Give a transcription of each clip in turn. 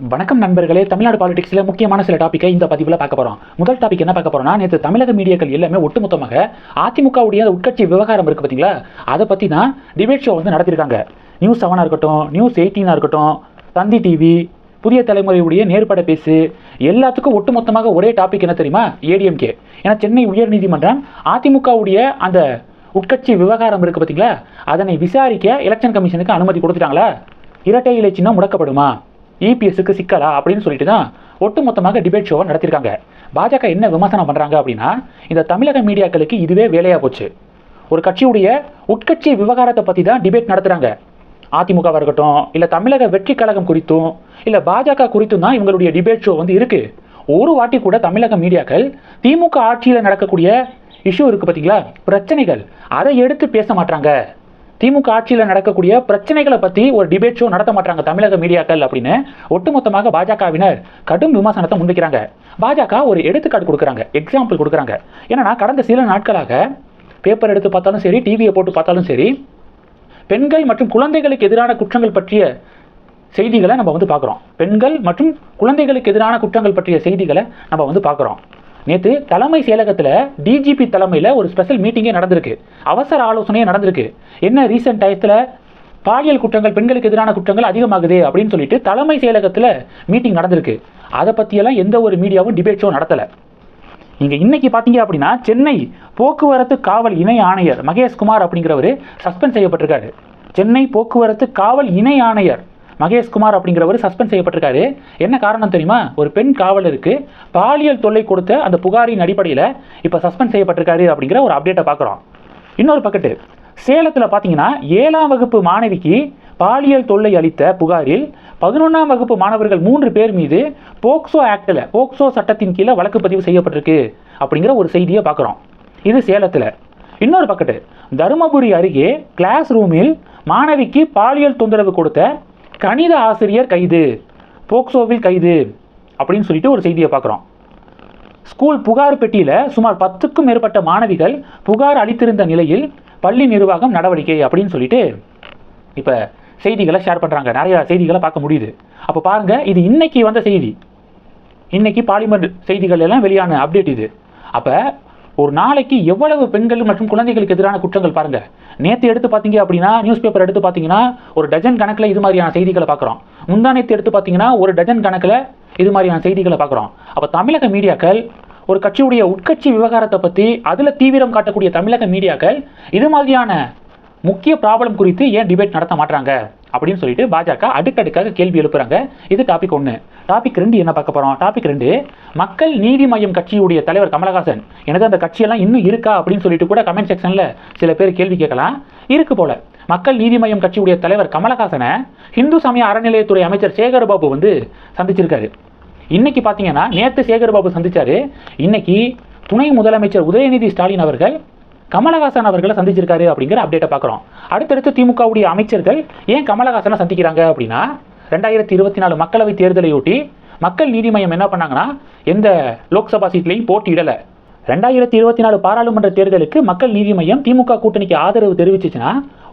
வணக்கம் நண்பர்களே. தமிழ்நாடு பாலிடிக்ஸில் முக்கியமான சில டாப்பிக்கை இந்த பதிவில் பார்க்க போகிறோம் முதல் டாபிக் என்ன பார்க்க போகிறோம்னா நேற்று தமிழக மீடியாக்கள் எல்லாமே ஒட்டுமொத்தமாக அதிமுகவுடைய உட்கட்சி விவகாரம் இருக்குது பார்த்தீங்களா அதை பற்றி தான் டிபேட் ஷோ வந்து நடத்திருக்காங்க நியூஸ் செவனாக இருக்கட்டும் நியூஸ் எயிட்டீனாக இருக்கட்டும் தந்தி டிவி புதிய தலைமுறையுடைய நேர்பட பேசு எல்லாத்துக்கும் ஒட்டுமொத்தமாக ஒரே டாபிக் என்ன தெரியுமா? ஏடிஎம்கே ஏன்னா சென்னை உயர்நீதிமன்றம் அதிமுகவுடைய அந்த உட்கட்சி விவகாரம் இருக்குது பார்த்தீங்களா அதனை விசாரிக்க எலெக்ஷன் கமிஷனுக்கு அனுமதி கொடுத்துட்டாங்களா? இரட்டை இலை சின்னம் முடக்கப்படுமா? இபிஎஸ்க்கு சிக்கலா அப்படின்னு சொல்லிட்டு தான் ஒட்டுமொத்தமாக டிபேட் ஷோவை நடத்திருக்காங்க. பாஜக என்ன விமர்சனம் பண்ணுறாங்க அப்படின்னா இந்த தமிழக மீடியாக்களுக்கு இதுவே வேலையாக போச்சு. ஒரு கட்சியுடைய உட்கட்சி விவகாரத்தை பற்றி தான் டிபேட் நடத்துகிறாங்க அதிமுகவாக இருக்கட்டும் இல்லை தமிழக வெற்றி கழகம் குறித்தும் இல்லை பாஜக குறித்தும் தான் இவங்களுடைய டிபேட் ஷோ வந்து இருக்குது ஒரு வாட்டி கூட தமிழக மீடியாக்கள் திமுக ஆட்சியில் நடக்கக்கூடிய இஷ்யூ இருக்குது பார்த்தீங்களா பிரச்சனைகள். அதை எடுத்து பேச மாட்டாங்க திமுக ஆட்சியில் நடக்கக்கூடிய பிரச்சனைகளை பற்றி ஒரு டிபேட் ஷோ நடத்த மாட்டாங்க தமிழக மீடியாக்கள் அப்படின்னு ஒட்டுமொத்தமாக பாஜகவினர் கடும் விமர்சனத்தை முன்வைக்கிறாங்க. பாஜக ஒரு எடுத்துக்காட்டு கொடுக்குறாங்க எக்ஸாம்பிள் கொடுக்குறாங்க. ஏன்னா கடந்த சில நாட்களாக பேப்பர் எடுத்து பார்த்தாலும் சரி டிவியை போட்டு பார்த்தாலும் சரி பெண்கள் மற்றும் குழந்தைகளுக்கு எதிரான குற்றங்கள் பற்றிய செய்திகளை நம்ம வந்து பார்க்குறோம். பெண்கள் மற்றும் குழந்தைகளுக்கு எதிரான குற்றங்கள் பற்றிய செய்திகளை நம்ம வந்து பார்க்குறோம். நேற்று தலைமை செயலகத்தில் டிஜிபி தலைமையில் ஒரு ஸ்பெஷல் மீட்டிங்கே நடந்திருக்கு. அவசர ஆலோசனையே நடந்திருக்கு. என்ன ரீசெண்ட் டயத்தில் பாலியல் குற்றங்கள் பெண்களுக்கு எதிரான குற்றங்கள் அதிகமாகுது அப்படின்னு சொல்லிட்டு தலைமை செயலகத்தில் மீட்டிங் நடந்திருக்கு. அதை பற்றியெல்லாம் எந்த ஒரு மீடியாவும் டிபேட் ஷோ நடத்தலை. நீங்கள் இன்னைக்கு பார்த்தீங்க அப்படின்னா சென்னை போக்குவரத்து காவல் இணை ஆணையர் மகேஷ்குமார் அப்படிங்கிறவர் சஸ்பெண்ட் செய்யப்பட்டிருக்காரு. சென்னை போக்குவரத்து காவல் இணை ஆணையர் மகேஷ்குமார் அப்படிங்கிறவர் சஸ்பெண்ட் செய்யப்பட்டிருக்காரு. என்ன காரணம் தெரியுமா? ஒரு பெண் காவலருக்கு பாலியல் தொல்லை கொடுத்த அந்த புகாரின் அடிப்படையில் இப்போ சஸ்பெண்ட் செய்யப்பட்டிருக்காரு அப்படிங்கிற ஒரு அப்டேட்டை பார்க்குறோம். இன்னொரு பக்கத்து சேலத்தில் பார்த்தீங்கன்னா ஏழாம் வகுப்பு மாணவிக்கு பாலியல் தொல்லை அளித்த புகாரில் பதினொன்றாம் வகுப்பு மாணவர்கள் மூன்று பேர் மீது போக்சோ ஆக்டில் போக்சோ சட்டத்தின் கீழே வழக்கு பதிவு செய்யப்பட்டிருக்கு அப்படிங்கிற ஒரு செய்தியை பார்க்குறோம். இது சேலத்தில். இன்னொரு பக்கத்து தருமபுரி அருகே கிளாஸ் ரூமில் மாணவிக்கு பாலியல் தொந்தரவு கொடுத்த கணித ஆசிரியர் கைது போக்சோவில் கைது அப்படின்னு சொல்லிட்டு ஒரு செய்தியை பார்க்குறோம். ஸ்கூல் புகார் பெட்டியில் சுமார் பத்துக்கும் மேற்பட்ட மாணவிகள் புகார் அளித்திருந்த நிலையில் பள்ளி நிர்வாகம் நடவடிக்கை அப்படின்னு சொல்லிட்டு இப்போ செய்திகளை ஷேர் பண்ணுறாங்க நிறையா செய்திகளை பார்க்க முடியுது. அப்போ பாருங்கள் இது இன்னைக்கு வந்த செய்தி. இன்னைக்கு பாலிமர் செய்திகள் எல்லாம் வெளியான அப்டேட் இது. அப்போ ஒரு நாளைக்கு எவ்வளவு பெண்கள் மற்றும் குழந்தைகளுக்கு எதிரான குற்றங்கள் பாருங்க. நேற்று எடுத்து பார்த்தீங்க அப்படின்னா நியூஸ் பேப்பர் எடுத்து பார்த்தீங்கன்னா ஒரு டஜன் கணக்கில் இது மாதிரியான செய்திகளை பார்க்குறோம் முந்தா நேற்று எடுத்து பார்த்தீங்கன்னா ஒரு டஜன் கணக்கில் இது மாதிரியான செய்திகளை பார்க்குறோம் அப்போ தமிழக மீடியாக்கள் ஒரு கட்சியுடைய உட்கட்சி விவகாரத்தை பற்றி அதில் தீவிரம் காட்டக்கூடிய தமிழக மீடியாக்கள் இது மாதிரியான முக்கிய ப்ராப்ளம் குறித்து ஏன் டிபேட் நடத்த மாட்டாங்க அப்படின்னு சொல்லிட்டு பாஜக அடுக்கடுக்காக கேள்வி எழுப்புறாங்க. இது டாபிக் ஒன்று டாபிக் ரெண்டு என்ன பார்க்க போகிறோம் டாபிக் ரெண்டு மக்கள் நீதி மய்யம் கட்சியுடைய தலைவர் கமலஹாசன் எனக்கு அந்த கட்சியெல்லாம் இன்னும் இருக்கா? அப்படின்னு சொல்லிட்டு கூட கமெண்ட் செக்ஷனில் சில பேர் கேள்வி கேட்கலாம். இருக்கு போல. மக்கள் நீதி மையம் கட்சியுடைய தலைவர் கமலஹாசனை இந்து சமய அறநிலையத்துறை அமைச்சர் சேகர்பாபு வந்து சந்திச்சிருக்காரு. இன்னைக்கு பார்த்தீங்கன்னா நேற்று சேகர்பாபு சந்திச்சாரு. இன்னைக்கு துணை முதலமைச்சர் உதயநிதி ஸ்டாலின் அவர்கள் கமலஹாசன் அவர்களை சந்திச்சிருக்காரு அப்படிங்கிற அப்டேட்டை பார்க்குறோம். அடுத்தடுத்து திமுகவுடைய அமைச்சர்கள் ஏன் கமலஹாசனை சந்திக்கிறாங்க அப்படின்னா ரெண்டாயிரத்தி இருபத்தி நாலு மக்களவைத் தேர்தலையொட்டி மக்கள் நீதி மையம் என்ன பண்ணாங்கன்னா எந்த லோக்சபா சீட்லையும் போட்டியிடலை. ரெண்டாயிரத்தி இருபத்தி நாலு பாராளுமன்ற தேர்தலுக்கு மக்கள் நீதி மய்யம் திமுக கூட்டணிக்கு ஆதரவு தெரிவிச்சிச்சுன்னா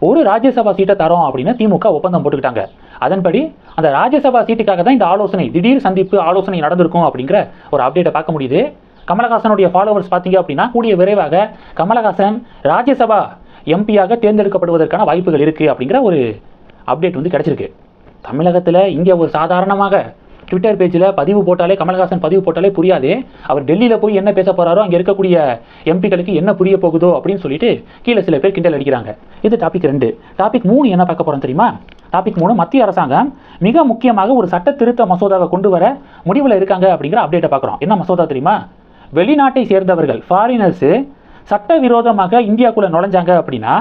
ஒரு ராஜ்யசபா சீட்டை தரோம் அப்படின்னு திமுக ஒப்பந்தம் போட்டுக்கிட்டாங்க. அதன்படி அந்த ராஜ்யசபா சீட்டுக்காக தான் இந்த ஆலோசனை திடீர் சந்திப்பு ஆலோசனை நடந்திருக்கும் அப்படிங்கிற ஒரு அப்டேட்டை பார்க்க முடியுது. கமலஹாசனுடைய ஃபாலோவர்ஸ் பார்த்தீங்க அப்படின்னா கூடிய விரைவாக கமலஹாசன் ராஜ்யசபா எம்பியாக தேர்ந்தெடுக்கப்படுவதற்கான வாய்ப்புகள் இருக்குது அப்படிங்கிற ஒரு அப்டேட் வந்து கிடச்சிருக்கு. தமிழகத்தில் இங்கே ஒரு சாதாரணமாக ட்விட்டர் பேஜில் பதிவு போட்டாலே கமல்ஹாசன் பதிவு போட்டாலே புரியாது. அவர் டெல்லியில் போய் என்ன பேச போகிறாரோ அங்கே இருக்கக்கூடிய எம்பிக்களுக்கு என்ன புரிய போகுதோ அப்படின்னு சொல்லிட்டு கீழே சில பேர் கிண்டல் அடிக்கிறாங்க. இது டாபிக் ரெண்டு. டாபிக் மூணு என்ன பார்க்க போகிறோம் தெரியுமா? டாபிக் மூணு மத்திய அரசாங்கம் மிக முக்கியமாக ஒரு சட்ட திருத்த மசோதாவை கொண்டு வர முடிவில் இருக்காங்க அப்படிங்கிற அப்டேட்டை பார்க்குறோம். என்ன மசோதா தெரியுமா? வெளிநாட்டை சேர்ந்தவர்கள் ஃபாரினர்ஸு சட்டவிரோதமாக இந்தியாக்குள்ளே நுழைஞ்சாங்க அப்படின்னா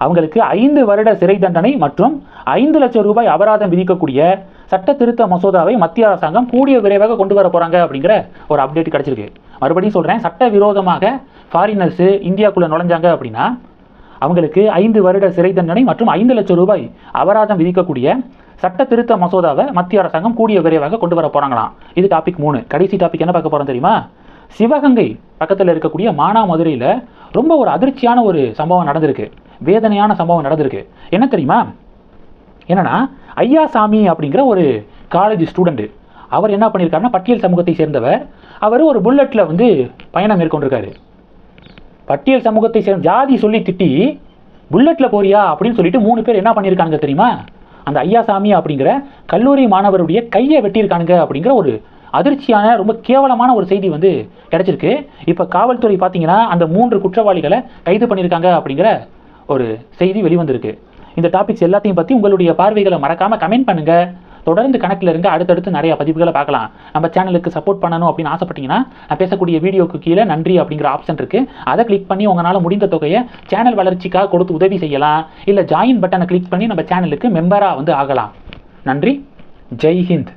அவங்களுக்கு ஐந்து வருட சிறை தண்டனை மற்றும் ஐந்து லட்சம் ரூபாய் அபராதம் விதிக்கக்கூடிய சட்ட திருத்த மசோதாவை மத்திய அரசாங்கம் கூடிய விரைவாக கொண்டு வர போகிறாங்க அப்படிங்கிற ஒரு அப்டேட் கிடச்சிருக்கு. மறுபடியும் சொல்கிறேன் சட்ட விரோதமாக ஃபாரினர்ஸு இந்தியாக்குள்ளே நுழைஞ்சாங்க அப்படின்னா அவங்களுக்கு ஐந்து வருட சிறை தண்டனை மற்றும் ஐந்து லட்சம் ரூபாய் அபராதம் விதிக்கக்கூடிய சட்ட திருத்த மசோதாவை மத்திய அரசாங்கம் கூடிய விரைவாக கொண்டு வர போகிறாங்களாம் இது டாபிக் மூணு. கடைசி டாபிக் என்ன பார்க்க போகிறோம் தெரியுமா? சிவகங்கை பக்கத்தில் இருக்கக்கூடிய மானாமதுரையில் ரொம்ப ஒரு அதிர்ச்சியான ஒரு சம்பவம் நடந்திருக்கு. வேதனையான சம்பவம் நடந்திருக்கு. என்ன தெரியுமா? என்னன்னா ஐயாசாமி அப்படிங்கிற ஒரு காலேஜ் ஸ்டூடெண்ட்டு அவர் என்ன பண்ணியிருக்காருன்னா பட்டியல் சமூகத்தை சேர்ந்தவர். அவர் ஒரு புல்லட்டில் வந்து பயணம் மேற்கொண்டிருக்காரு. பட்டியல் சமூகத்தை சேர்ந்த ஜாதி சொல்லி திட்டி புல்லட்டில் போறியா அப்படின்னு சொல்லிட்டு மூணு பேர் என்ன பண்ணியிருக்காங்க தெரியுமா? அந்த ஐயாசாமி அப்படிங்கிற கல்லூரி மாணவருடைய கையை வெட்டியிருக்கானுங்க அப்படிங்கிற ஒரு அதிர்ச்சியான ரொம்ப கேவலமான ஒரு செய்தி வந்து கிடைச்சிருக்கு. இப்போ காவல்துறை பார்த்தீங்கன்னா அந்த மூன்று குற்றவாளிகளை கைது பண்ணியிருக்காங்க அப்படிங்கிற ஒரு செய்தி வெளிவந்திருக்கு. இந்த டாபிக்ஸ் எல்லாத்தையும் பற்றி உங்களுடைய பார்வைகளை மறக்காமல் கமெண்ட் பண்ணுங்கள் தொடர்ந்து கணக்கில் இருங்க. அடுத்தடுத்து நிறைய பதிவுகளை பார்க்கலாம். நம்ம சேனலுக்கு சப்போர்ட் பண்ணணும் அப்படின்னு ஆசைப்பட்டீங்கன்னா நான் பேசக்கூடிய வீடியோக்கு கீழே நன்றி அப்படிங்கிற ஆப்ஷன் இருக்குது அதை கிளிக் பண்ணி உங்களால் முடிந்த தொகையை சேனல் வளர்ச்சிக்காக கொடுத்து உதவி செய்யலாம். இல்லை ஜாயின் பட்டனை கிளிக் பண்ணி நம்ம சேனலுக்கு மெம்பராக வந்து ஆகலாம். நன்றி. ஜெய் ஹிந்த்.